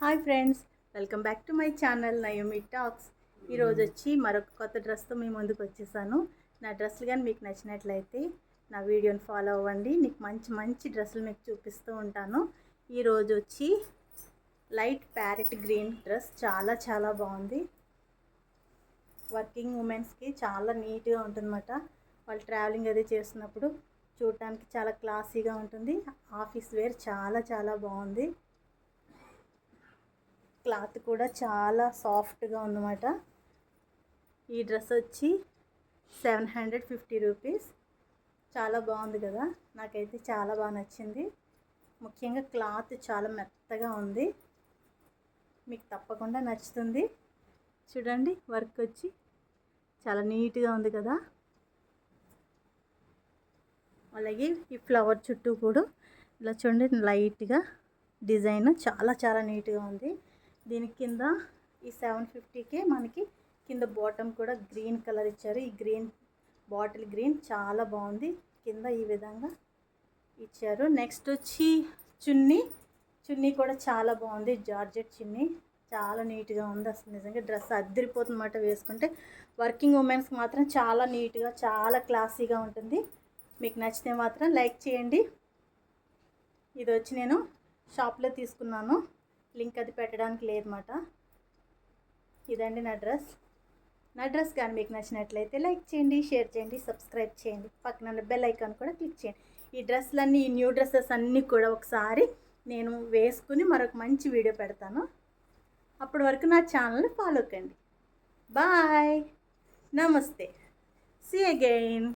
Hi friends welcome back to my channel Nayomi talks. ఈరోజు వచ్చి మరొక కొత్త డ్రెస్తో మీ ముందుకు వచ్చేసాను. నా డ్రెస్సులు కానీ మీకు నచ్చినట్లయితే నా వీడియోని ఫాలో అవ్వండి. నీకు మంచి మంచి డ్రెస్సులు మీకు చూపిస్తూ ఉంటాను. ఈరోజు వచ్చి లైట్ ప్యారెట్ గ్రీన్ డ్రెస్. చాలా చాలా బాగుంది. వర్కింగ్ ఉమెన్స్కి చాలా నీట్గా ఉంటుందన్నమాట. వాళ్ళు ట్రావెలింగ్ అది చేస్తున్నప్పుడు చూడటానికి చాలా క్లాసీగా ఉంటుంది. ఆఫీస్ వేర్ చాలా చాలా బాగుంది. క్లాత్ కూడా చాలా సాఫ్ట్గా ఉందన్నమాట. ఈ డ్రెస్ వచ్చి సెవెన్ హండ్రెడ్ ఫిఫ్టీ రూపీస్. చాలా బాగుంది కదా? నాకైతే చాలా బాగా నచ్చింది. ముఖ్యంగా క్లాత్ చాలా మెత్తగా ఉంది. మీకు తప్పకుండా నచ్చుతుంది. చూడండి వర్క్ వచ్చి చాలా నీట్గా ఉంది కదా? అలాగే ఈ ఫ్లవర్ చుట్టూ కూడా ఇలా చూడండి లైట్గా డిజైన్ చాలా చాలా నీట్గా ఉంది. దీని కింద ఈ సెవెన్ ఫిఫ్టీకే మనకి కింద బాటమ్ కూడా గ్రీన్ కలర్ ఇచ్చారు. ఈ గ్రీన్ బాటిల్ గ్రీన్ చాలా బాగుంది. కింద ఈ విధంగా ఇచ్చారు. నెక్స్ట్ వచ్చి చున్నీ. చున్నీ కూడా చాలా బాగుంది. జార్జెట్ చున్నీ. చాలా నీట్గా ఉంది అసలు నిజంగా. డ్రెస్ అద్దరిపోతుందన్నమాట వేసుకుంటే. వర్కింగ్ ఉమెన్స్కి మాత్రం చాలా నీట్గా చాలా క్లాసీగా ఉంటుంది. మీకు నచ్చితే మాత్రం లైక్ చేయండి. ఇది వచ్చి నేను షాప్లో తీసుకున్నాను. లింక్ అది పెట్టడానికి లేదన్నమాట. ఇదండి నా డ్రెస్ నా డ్రెస్ కానీ మీకు నచ్చినట్లయితే లైక్ చేయండి షేర్ చేయండి సబ్స్క్రైబ్ చేయండి. పక్కన బెల్ ఐకాన్ కూడా క్లిక్ చేయండి. ఈ డ్రెస్లన్నీ ఈ న్యూ డ్రెస్సెస్ అన్నీ కూడా ఒకసారి నేను వేసుకుని మరొక మంచి వీడియో పెడతాను. అప్పటి వరకు నా ఛానల్ని ఫాలో కండి. బాయ్. నమస్తే. See again